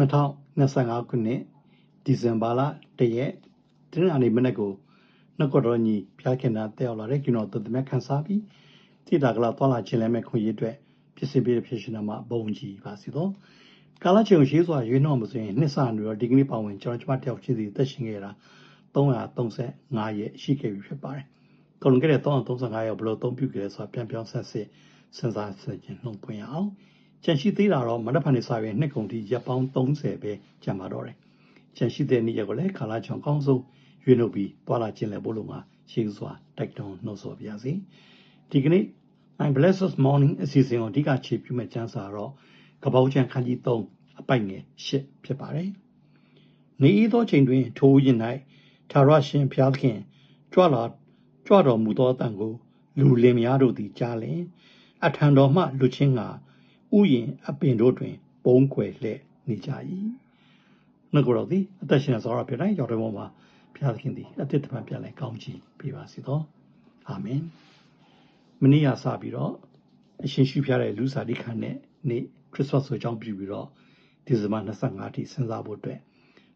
2025ခုနှစ်ဒီဇင်ဘာလ1ရက်တနင်္လာနေ့မနက်ကိုနှုတ်ကတော်ညီဖျားခင်တာတက်ရောက်လာတဲ့ကျွန်တော်တို့သမက်ခန်းစားပြီးတိတာကလာသွားလာခြင်းလည်းမဲ့ခွင့်ရအတွက်ဖြစ်စေပေးတဲ့ဖြစ်ရှင်နာမှာဘုံကြီးပါစီတော့ကာလချိန်ကိုရှေးစွာရွေးနှောက်မဆိုရင်နှစ်ဆနေတော့ဒီကနေ့ပါဝင်ကျွန်တော်ကျမတယောက်ချင်းစီတက်ရှင်ခဲ့တာ335ရက်ရှိခဲ့ပြီဖြစ်ပါတယ်။ကုန်ခဲ့တဲ့335ရက်ဘယ်လိုအသုံးပြုခဲ့လဲဆိုတာပြန်ပြောင်းဆက်စစ်စဉ်းစားစစ်ခြင်းနှုံပွင့်အောင်။ ကြံရှိသေးတာတော့မနက်ဖြန်နေ့စာရင်နှစ်ကုန်ထိရက်ပေါင်း30ပဲကြာမှာတော့တယ်။ကြံရှိတဲ့နေ့ရက်ကိုလည်းခါလာချောင်းကောင်းဆုံးရွေးနှုတ်ပြီးတွာလာခြင်းလည်းပို့လို့မှာရှေးစွာတိုက်တွန်းနှုတ်ဆော်ပါရစေ။ဒီကနေ့ My Blessed Morning အစီအစဉ်ကိုအဓိကခြေပြုမဲ့ကျမ်းစာတော့ကပောက်ချံခန်းကြီး3အပိုက်ငယ်8ဖြစ်ပါတယ်။နေဤသောချိန်တွင် ထိုးရင်၌ထာဝရရှင်ဘုရားသခင်ကြွလာကြွတော်မူသောအတန်ကိုလူလင်များတို့သည်ကြားလျင်အထံတော်မှလူချင်းက ဥယျင်အပင်တို့တွင်ပုံးခွေလှဲ့နေကြ၏နှုတ်တော်သည်အသက်ရှင်သောရဖြစ်တိုင်းရောက်တဲ့ဘုံမှာဘုရားသခင်သည်အသက်တပံပြန်လဲကောင်းချီးပေးပါစေသောအာမင်မနေ့ကစပြီးတော့အရှင်ရှုဖျားတဲ့လူစားတိခါနဲ့နေ့ခရစ်စမတ်ဆိုအကြောင်းပြုပြီးတော့ဒီဇင်ဘာ25အထိစဉ်းစားဖို့အတွက်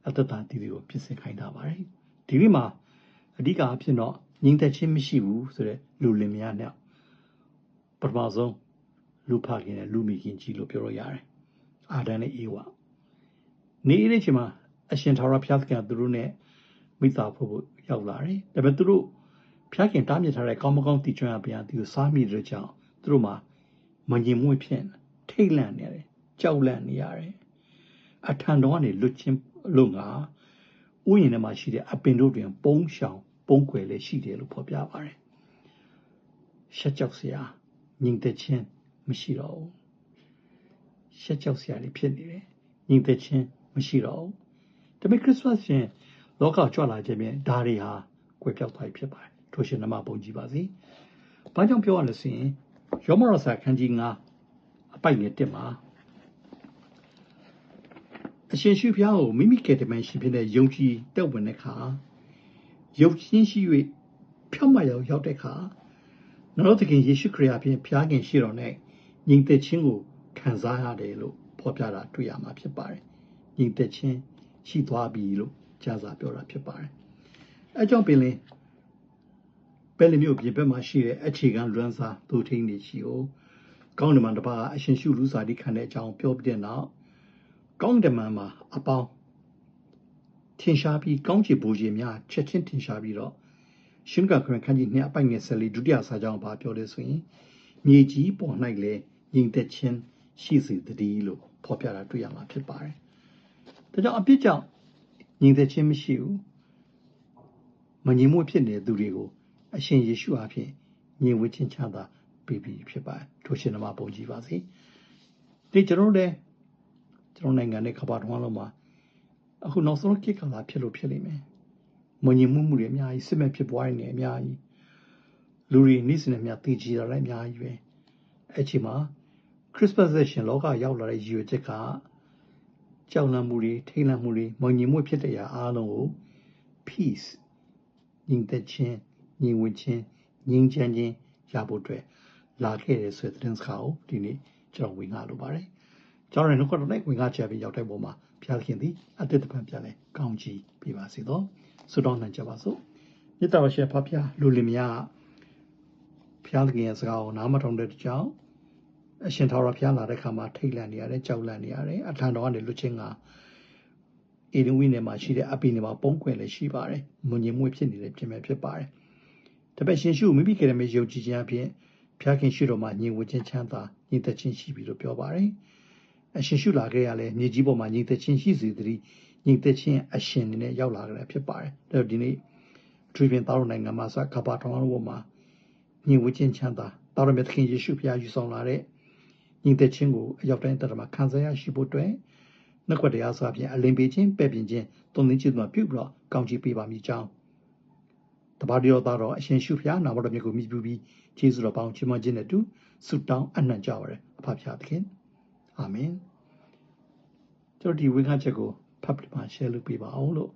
အသက်တာတည်တည်ကိုပြင်ဆင်ခိုင်းထားပါတယ်ဒီနေ့မှာအဓိကအဖြစ်တော့ညီသက်ချင်းမရှိဘူးဆိုတဲ့လူလင်များနဲ့ပထမဆုံး လူဖခင်နဲ့လူမိခင်ကြီးလို့ပြောလို့ရတယ်အာဒန်နဲ့အေဝါနေအဲ့ဒီချိန်မှာအရှင်သာရဘုရားသခင်ကသူတို့နဲ့မိသားဖို့ဖို့ရောက်လာတယ်ဒါပေမဲ့သူတို့ဘုရားခင်တားမြစ်ထားတဲ့ကောင်းမကောင်းတည်ကျွမ်းအပြင်သူတို့စားမိတဲ့ကြောင့်သူတို့မှာမငြိမ်မွေ့ဖြစ်ထိတ်လန့်နေတယ်ကြောက်လန့်နေရတယ်အထံတော်ကနေလွတ်ချင်းလို့ငါဥယျာဉ်ထဲမှာရှိတဲ့အပင်တို့တွင်ပုံးရှောင်ပုံးကွယ်လည်းရှိတယ်လို့ဖော်ပြပါတယ်ရှက်ကြောက်စရာညီတဲ့ချင်း မရှိတော့ဘူးရှက်ကြောက်စရာတွေဖြစ်နေတယ်ညီတဲ့ချင်းမရှိတော့ဘူးဒါပေမဲ့ခရစ်စမတ်ရှင်လောကကြွလာခြင်းဖြင့်ဒါတွေဟာကွယ်ပြောက်သွားဖြစ်ပါတယ်ထိုရှင်နမဘုံကြီးပါစေဘာကြောင့်ပြောရလဲဆိုရင်ယောမရစာခန်းကြီး9အပိုက်ငယ်1မှာအရှင်ရှုဖျားကိုမိမိကယ်တင်မန်ရှင်ဖြစ်တဲ့ယုံကြည်တက်ဝင်တဲ့အခါယုံချင်းရှိ၍ဖြောက်မရောက်ရောက်တဲ့အခါနရောသခင်ယေရှုခရစ်အပြင်ဖျားခင်ရှိတော်နဲ့ ညီသက်ချင်းကိုခံစားရတယ်လို့ဖော်ပြတာတွေ့ရမှာဖြစ်ပါတယ်။ညီသက်ချင်းရှိသွားပြီလို့ကြားစာပြောတာဖြစ်ပါတယ်။အဲကြောင့်ပင်လင်ပဲလီမျိုးပြင်ဘက်မှာရှိတဲ့အခြေခံလွမ်းစာသူထိန်နေရှိကိုကောင်းတယ်မှာတပါအရှင်ရှုလူစာတိခံတဲ့အကြောင်းပြောပြတဲ့နောက်ကောင်းတမန်မှာအပေါင်းထင်ရှားပြီးကောင်းချီဘူကြီးများချက်ချင်းထင်ရှားပြီးတော့ရှင်ကခရခန်းကြီးနှစ်အပိုင်ငယ်ဆက်လေးဒုတိယစာကြောင်းဘာပြောလဲဆိုရင်မြေကြီးပေါ်၌လေညီ သက်ချင်းရှိစေတည်းလို့ဖော်ပြတာတွေ့ရမှာဖြစ်ပါတယ်။ဒါကြောင့်အပြစ်ကြောင့်ညီသက်ချင်းမရှိဘူးမညီမှုဖြစ်နေတဲ့သူတွေကိုအရှင်ယေရှုအဖြစ်ညီဝချင်းချတာပေးပြီးဖြစ်ပါတယ်။ထိုရှင်နမပုံကြည်ပါစေ။ဒီကျွန်တော်တို့လည်းကျွန်တော်နိုင်ငံနဲ့ကမ္ဘာတော်လုံးမှာအခုနောက်ဆုံးကိကလာဖြစ်လို့ဖြစ်လိမ့်မယ်မငြိမ်မှုမှုတွေအများကြီးစစ်မဲ့ဖြစ်ပွားနေအများကြီးလူတွေနေ့စဉ်နဲ့များတည်ကြည်လာတဲ့အများကြီးပဲအဲ့ချိန်မှာ ခရစ်စမတ်ရှင်လောကရောက်လာတဲ့ရည်ရွယ်ချက်ကကြောက်လန့်မှုတွေထိတ်လန့်မှုတွေမငြိမ်မှုဖြစ်တဲ့အရာအားလုံးကို peace ညီသက်ချင်းညီဝင်ချင်းငြိမ်းချမ်းခြင်းရဖို့အတွက်လာခဲ့တယ်ဆိုတဲ့သတင်းစကားကိုဒီနေ့ကျွန်တော်ဝင်ငါလိုပါတယ်ကျွန်တော်တို့ကတော့ဝင်ငါချက်ပြီးရောက်တဲ့ပုံမှာဘုရားခင်သည်အတ္တတပံပြန်လဲကောင်းချီးပေးပါစေတော့ဆုတောင်းနိုင်ကြပါစို့မြတ်တော်ရှေဖဖျားလူလင်များဘုရားခင်ရဲ့စကားကိုနားမထောင်တဲ့ကြောင့် အရှင်ထာဝရဘုရားလာတဲ့ခါမှာထိတ်လန့်နေရတယ်ကြောက်လန့်နေရတယ်အထံတော်ကနေလွတ်ချင်းကအေဒင်ဝိနယ်မှာရှိတဲ့အပီနယ်မှာပုံကွယ်လည်းရှိပါတယ်မွန်ညင်မွေးဖြစ်နေတဲ့ပြင်မဲ့ဖြစ်ပါတယ်တပည့်ရှင်ရှုမိမိကယ်မဲ့ယုံကြည်ခြင်းအပြင်ဘုရားခင်ရှိတော်မှာညီဝချင်းချမ်းသာညီသက်ချင်းရှိပြီလို့ပြောပါတယ်အရှင်ရှုလာခဲ့ရလဲမြေကြီးပေါ်မှာညီသက်ချင်းရှိစေတည်းညီသက်ချင်းအရှင်နေနဲ့ရောက်လာကြတယ်ဖြစ်ပါတယ်ဒါဒီနေ့ထရီပင်သားတော်နိုင်ငံမှာစကဘာတော်တော်မှာညီဝချင်းချမ်းသာတော်ရမြတ်ခင်ယေရှုဖျားယူဆောင်လာတဲ့ ညီသက်ချင်းကိုအရောက်တိုင်းတရမှာခံစားရရှိဖို့အတွက်နှုတ်ကတရားစာဖြင့်အလင်းပေးခြင်းပဲ့ပြင်ခြင်းတုံသင်းခြင်းတို့ပြုပြီးတော့ကောင်းချီးပေးပါမည်ကြောင်းတပါတော်သားတော်အရှင်ရှုဖျားနာမတော်မြတ်ကိုမြည်ပူပြီးခြေစွတော်ပေါင်းချီးမွမ်းခြင်းနဲ့တူဆုတောင်းအနှံ့ကြပါရအဖဖျားသခင်အာမင်ကျွန်တော်ဒီဝိခချက်ကိုဖတ်ပြပါ share လုပ်ပေးပါအောင်လို့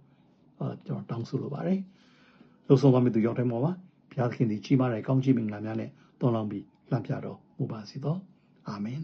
အာကျွန်တော်တောင်းဆိုလိုပါတယ်လုံဆုံးပါမယ့်သူရောက်တိုင်းမှာပါဘုရားသခင်ဒီကြီးမားတဲ့ကောင်းချီးမင်္ဂလာများနဲ့တောင်းလောင်းပြီးလှမ်းပြတော်မူပါစေသော အာမင်